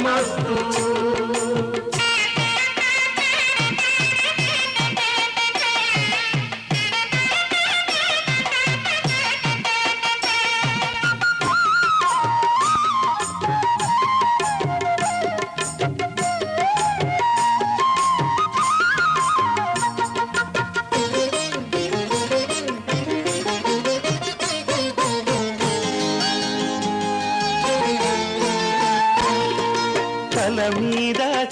శుభమస్తు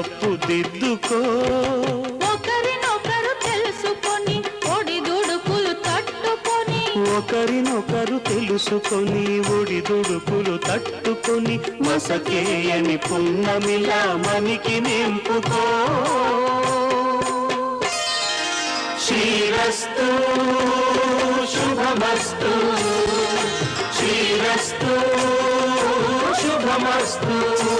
పొరబడితే తప్పు దిద్దుకో ఒకరినొకరు తెలుసుకొని ఒడిదుడుకులు తట్టుకొని. ఒకరినొకరు తెలుసుకొని ఒడిదుడుకులు తట్టుకొని. మసకేయని పున్నమిలా మనికి నింపుకో. శ్రీరస్తు శుభమస్తు. శ్రీరస్తు శుభమస్తు.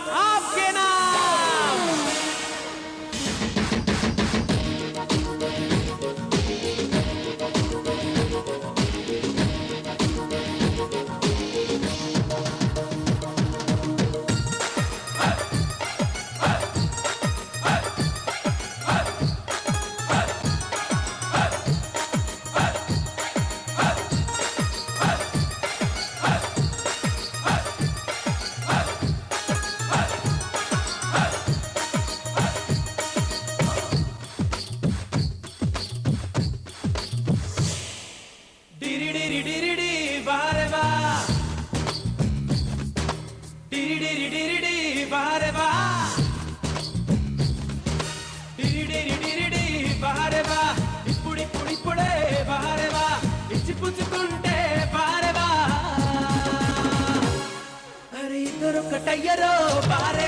పుచ్చుకుంటే పారేవా? అరే ఇద్దరు ఒకటయ్యరో బారే